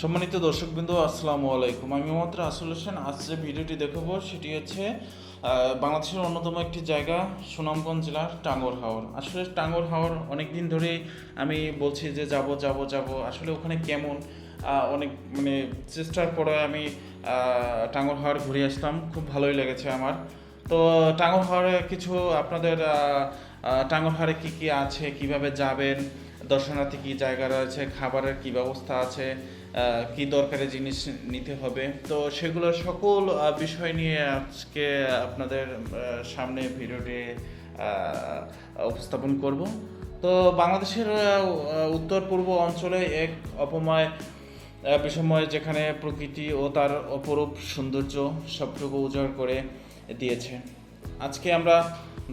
সম্মানিত দর্শকবৃন্দ, আসসালামু আলাইকুম। আমি মোহাম্মদ রাসুল হোসেন। আজ যে ভিডিওটি দেখাবো সেটি হচ্ছে বাংলাদেশের অন্যতম একটি জায়গা, সুনামগঞ্জ জেলার টাঙ্গর হাওর। আসলে টাঙ্গর হাওর অনেক দিন ধরেই আমি বলছি যে যাব যাব যাব। আসলে ওখানে কেমন অনেক মানে চেষ্টার পরে আমি টাঙ্গর হাওর ঘুরে আসলাম। খুব ভালোই লেগেছে আমার। তো টাঙ্গর হাওরে কিছু আপনাদের টাঙ্গর হাওরে কী কী আছে? কীভাবে যাবেন? দর্শনার্থী কী জায়গা রয়েছে? খাবারের কী ব্যবস্থা আছে? কি দরকারি জিনিস নিতে হবে। তো সেগুলো সকল বিষয় নিয়ে আজকে আপনাদের সামনে ভিডিওটি উপস্থাপন করব। তো বাংলাদেশের উত্তর পূর্ব অঞ্চলে এক অপময় বিষময় যেখানে প্রকৃতি ও তার অপরূপ সৌন্দর্য সবটুকু উজাড় করে দিয়েছে। আজকে আমরা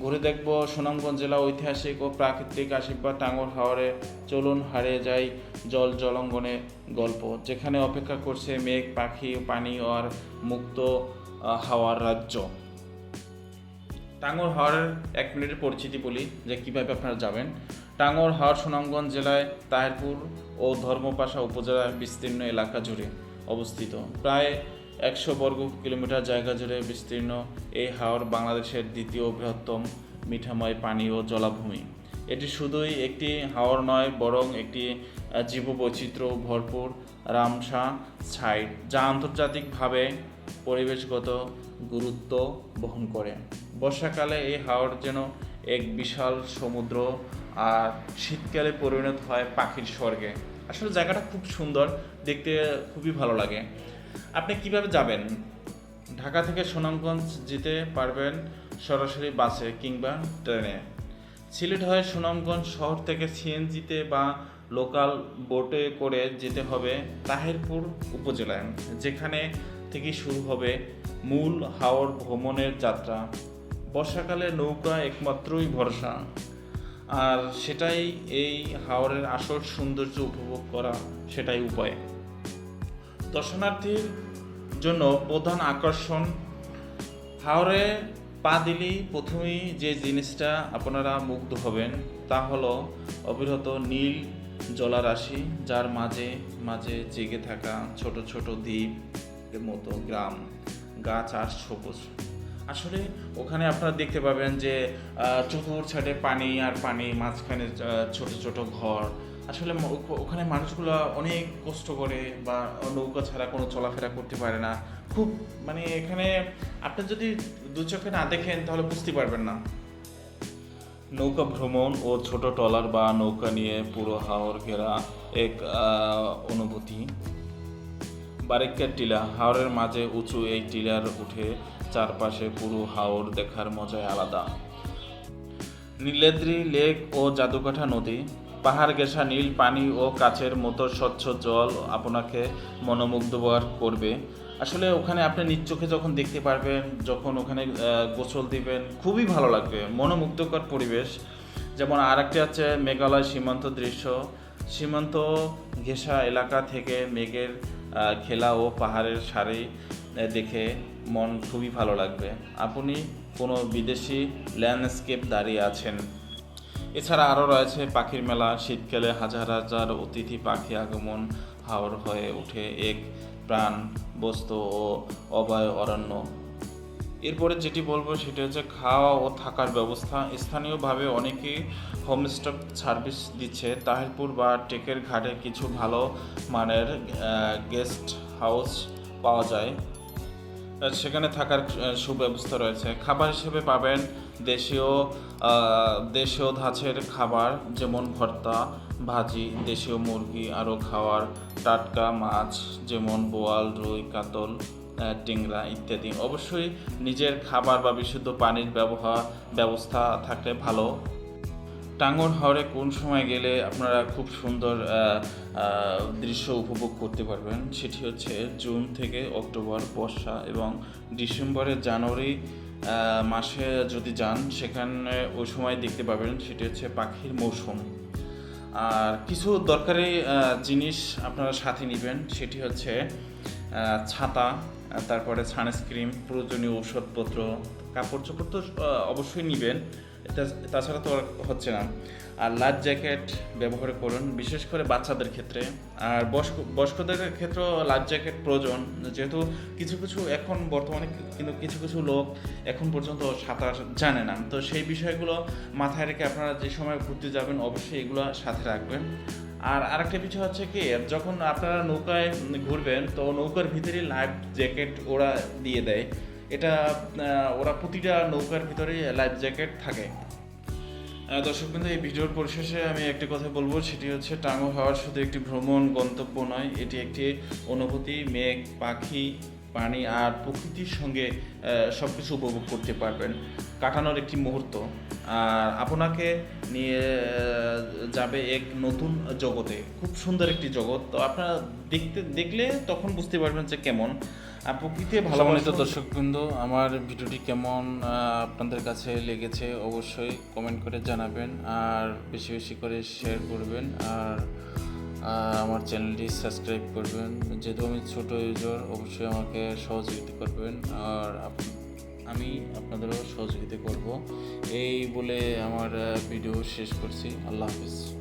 ঘুরে দেখব সুনামগঞ্জ জেলা ঐতিহাসিক ও প্রাকৃতিক আশীর্বাদ টাঙ্গর হাওরে চলুন হারিয়ে যাই জল জলঙ্গনে গল্প, যেখানে অপেক্ষা করছে মেঘ, পাখি, পানি আর মুক্ত হাওয়ার রাজ্য। টাঙ্গর হাওরের এক মিনিটের পরিচিতি বলি যে কীভাবে আপনারা যাবেন। টাঙ্গর হাওর সুনামগঞ্জ জেলায় তাহেরপুর ও ধর্মপাশা উপজেলার বিস্তীর্ণ এলাকা জুড়ে অবস্থিত। প্রায় একশো বর্গ কিলোমিটার জায়গা জুড়ে বিস্তীর্ণ এই হাওর বাংলাদেশের দ্বিতীয় বৃহত্তম মিঠাময় পানি ও জলাভূমি। এটি শুধুই একটি হাওর নয়, বরং একটি জীববৈচিত্র্য ভরপুর রামসা সাইট, যা আন্তর্জাতিকভাবে পরিবেশগত গুরুত্ব বহন করে। বর্ষাকালে এই হাওর যেন এক বিশাল সমুদ্র আর শীতকালে পরিণত হয় পাখির স্বর্গে। আসলে জায়গাটা খুব সুন্দর, দেখতে খুবই ভালো লাগে। আপনি কীভাবে যাবেন? ঢাকা থেকে সুনামগঞ্জ যেতে পারবেন সরাসরি বাসে কিংবা ট্রেনে। সিলেট হয়ে সুনামগঞ্জ শহর থেকে সিএনজিতে বা লোকাল বোটে করে যেতে হবে তাহিরপুর উপজেলায়, যেখানে থেকে শুরু হবে মূল হাওর ভ্রমণের যাত্রা। বর্ষাকালে নৌকা একমাত্রই ভরসা। আর সেটাই এই হাওরের আসল সৌন্দর্য উপভোগ করা সেটাই উপায়। দর্শনার্থীর জন্য প্রধান আকর্ষণ। হাওরে পা দিলেই প্রথমেই যে জিনিসটা আপনারা মুগ্ধ হবেন তা হলো অবিরত নীল জলারাশি, যার মাঝে মাঝে জেগে থাকা ছোট ছোট দ্বীপের মতো গ্রাম, গাছ আর সবুজ। আসলে ওখানে আপনারা দেখতে পাবেন যে চতুর ছাড়ে পানি আর পানি মাঝখানে ছোট ছোট ঘর আসলে ওখানে মানুষগুলো অনেক কষ্ট করে বা নৌকা ছাড়া কোনো চলাফেরা করতে পারে না। খুব মানে এখানে আপনি যদি দু চোখে না দেখেন তাহলে বুঝতে পারবেন না। নৌকা ভ্রমণ ও ছোট ট্রলার বা নৌকা নিয়ে পুরো হাওর ঘেরা এক অনুভূতি। বারেক্কার টিলা, হাওরের মাঝে উঁচু এই টিলার উঠে চারপাশে পুরো হাওর দেখার মজাই আলাদা। নীলেদ্রি লেক ও জাদুকাঠা নদী পাহাড় ঘেঁষা নীল পানি ও কাচের মতো স্বচ্ছ জল আপনাকে মনোমুগ্ধকর করবে। আসলে ওখানে আপনি নিজ চোখে যখন দেখতে পারবেন, যখন ওখানে গোসল দিবেন, খুবই ভালো লাগবে, মনোমুগ্ধকর পরিবেশ। যেমন আর একটি আছে মেঘালয় সীমান্ত দৃশ্য। সীমান্ত ঘেঁষা এলাকা থেকে মেঘের খেলা ও পাহাড়ের সারি দেখে মন খুবই ভালো লাগবে। আপনি কোনো বিদেশি ল্যান্ডস্কেপ দাঁড়িয়ে আছেন এছাড়া আরও রয়েছে পাখির মেলা, শীতকালে হাজার হাজার অতিথি পাখি আগমন, হাওর হয়ে ওঠে এক প্রাণ বস্তু ও অভয় অরণ্য। এরপরে যেটি বলব সেটি হচ্ছে খাওয়া ও থাকার ব্যবস্থা। স্থানীয়ভাবে অনেকেই হোমস্টে সার্ভিস দিচ্ছে। তাহিরপুর বা টেকের ঘাটে কিছু ভালো মানের গেস্ট হাউস পাওয়া যায়। সেখানে থাকার সুব্যবস্থা রয়েছে। খাবার হিসেবে পাবেন দেশীয় দেশীয় ধাঁচের খাবার, যেমন ভর্তা, ভাজি, দেশীয় মুরগি আরও খাওয়ার, টাটকা মাছ, যেমন বোয়াল, রুই, কাতল টিংরা ইত্যাদি। অবশ্যই নিজের খাবার বা বিশুদ্ধ পানির ব্যবহার ব্যবস্থা থাকলে ভালো। টাঙ্গর হাওড়ে কোন সময় গেলে আপনারা খুব সুন্দর দৃশ্য উপভোগ করতে পারবেন? সেটি হচ্ছে জুন থেকে অক্টোবর বর্ষা এবং ডিসেম্বরের জানুয়ারি মাসে যদি যান, সেখানে ওই সময় দেখতে পাবেন সেটি হচ্ছে পাখির মৌসুম। আর কিছু দরকারি জিনিস আপনারা সাথে নেবেন, সেটি হচ্ছে ছাতা। তারপরে সানস্ক্রিন, প্রয়োজনীয় ঔষধপত্র কাপড় চোপড় তো অবশ্যই নেবেন। তাছাড়া তো হচ্ছে না। আর লাইফ জ্যাকেট ব্যবহার করুন, বিশেষ করে বাচ্চাদের ক্ষেত্রে। আর বয়স্ক, বয়স্কদের ক্ষেত্রেও লাইফ জ্যাকেট প্রয়োজন। যেহেতু কিছু কিছু এখন বর্তমানে কিন্তু কিছু কিছু লোক এখন পর্যন্ত সাঁতার জানে না। তো সেই বিষয়গুলো মাথায় রেখে আপনারা যে সময় ঘুরতে যাবেন, অবশ্যই এগুলো সাথে রাখবেন। আর আরেকটা বিষয় হচ্ছে কি, যখন আপনারা নৌকায় ঘুরবেন, তো নৌকার ভিতরে লাইফ জ্যাকেট ওরা দিয়ে দেয়। এটা ওরা প্রতিটা নৌকার ভিতরে লাইফ জ্যাকেট থাকে। দর্শক কিন্তু এই ভিডিওর পরিশেষে আমি একটি কথা বলব, সেটি হচ্ছে টাঙ্গো হাওয়ার শুধু একটি ভ্রমণ গন্তব্য নয়, এটি একটি অনুভূতি, মেঘ, পাখি পানি আর প্রকৃতির সঙ্গে সব কিছু উপভোগ করতে পারবেন। কাটানোর একটি মুহূর্ত। আর আপনাকে নিয়ে যাবে এক নতুন জগতে। খুব সুন্দর একটি জগৎ। তো আপনারা দেখতে, দেখলে তখন বুঝতে পারবেন যে কেমন। আর প্রকৃতি ভালো সম্মানিত দর্শকবৃন্দ, আমার ভিডিওটি কেমন আপনাদের কাছে লেগেছে অবশ্যই কমেন্ট করে জানাবেন। আর বেশি বেশি করে শেয়ার করবেন। আর আমার চ্যানেলটি সাবস্ক্রাইব করবেন। যেহেতু আমি ছোট ইউজার, অবশ্যই আমাকে সহযোগিতা করবেন। আর আমি আপনাদেরও সহযোগিতা করব। এই বলে আমার ভিডিও শেষ করছি। আল্লাহ হাফিজ।